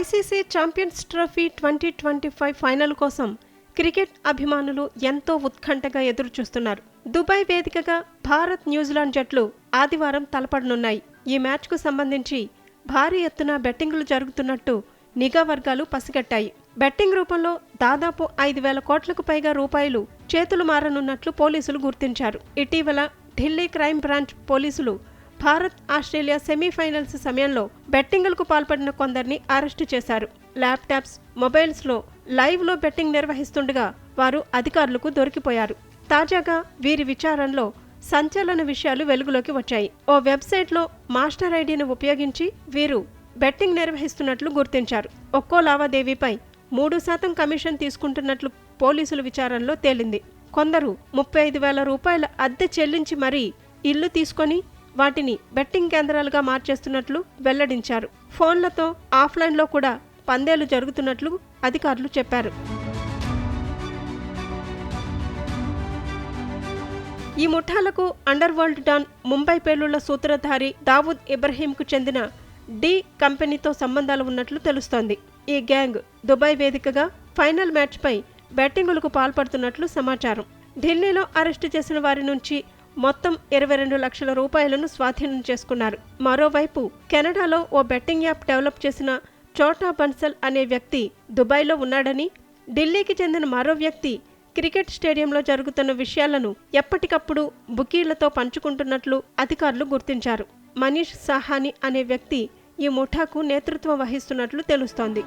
ICC Champions Trophy twenty twenty five final కోసం cricket అభిమానులు ఎంతో ఉత్కంఠగా ఎదురుచూస్తున్నారు. దుబాయ్ వేదికగా భారత్ న్యూజిలాండ్ జట్లు ఆదివారం తలపడనున్నాయి. ఈ మ్యాచ్కు సంబంధించి భారీ ఎత్తున బెట్టింగులు జరుగుతున్నట్టు నిఘా వర్గాలు పసిగట్టాయి. బెట్టింగ్ రూపంలో దాదాపు ఐదు వేల కోట్లకు పైగా రూపాయలు చేతులు మారనున్నట్లు పోలీసులు గుర్తించారు. ఇటీవల ఢిల్లీ క్రైమ్ బ్రాంచ్ పోలీసులు భారత్ ఆస్ట్రేలియా సెమీఫైనల్స్ సమయంలో బెట్టింగులకు పాల్పడిన కొందరిని అరెస్టు చేశారు. ల్యాప్టాప్స్ మొబైల్స్లో లైవ్లో బెట్టింగ్ నిర్వహిస్తుండగా వారు అధికారులకు దొరికిపోయారు. తాజాగా వీరి విచారణలో సంచలన విషయాలు వెలుగులోకి వచ్చాయి. ఓ వెబ్సైట్లో మాస్టర్ ఐడిని ఉపయోగించి వీరు బెట్టింగ్ నిర్వహిస్తున్నట్లు గుర్తించారు. ఒక్కో లావాదేవీపై మూడు శాతం కమిషన్ తీసుకుంటున్నట్లు పోలీసుల విచారణలో తేలింది. కొందరు ముప్పై ఐదు వేల రూపాయల అద్దె చెల్లించి మరీ ఇల్లు తీసుకొని వాటిని బెట్టింగ్ కేంద్రాలుగా మార్చేస్తున్నట్లు వెల్లడించారు. ఫోన్లతో ఆఫ్లైన్లో కూడా పందేలు జరుగుతున్నట్లు అధికారులు చెప్పారు. ఈ ముఠాలకు అండర్ వరల్డ్ డాన్ ముంబై పేలుళ్ళ సూత్రధారి దావూద్ ఇబ్రహీంకు చెందిన డి కంపెనీతో సంబంధాలు ఉన్నట్లు తెలుస్తోంది. ఈ గ్యాంగ్ దుబాయ్ వేదికగా ఫైనల్ మ్యాచ్పై బెట్టింగులకు పాల్పడుతున్నట్లు సమాచారం. ఢిల్లీలో అరెస్టు చేసిన వారి నుంచి మొత్తం ఇరవై రెండు లక్షల రూపాయలను స్వాధీనం చేసుకున్నారు. మరోవైపు కెనడాలో ఓ బెట్టింగ్ యాప్ డెవలప్ చేసిన చోటా బన్సల్ అనే వ్యక్తి దుబాయ్లో ఉన్నాడని ఢిల్లీకి చెందిన మరో వ్యక్తి క్రికెట్ స్టేడియంలో జరుగుతున్న విషయాలను ఎప్పటికప్పుడు బుకీలతో పంచుకుంటున్నట్లు అధికారులు గుర్తించారు. మనీష్ సాహాని అనే వ్యక్తి ఈ ముఠాకు నేతృత్వం వహిస్తున్నట్లు తెలుస్తోంది.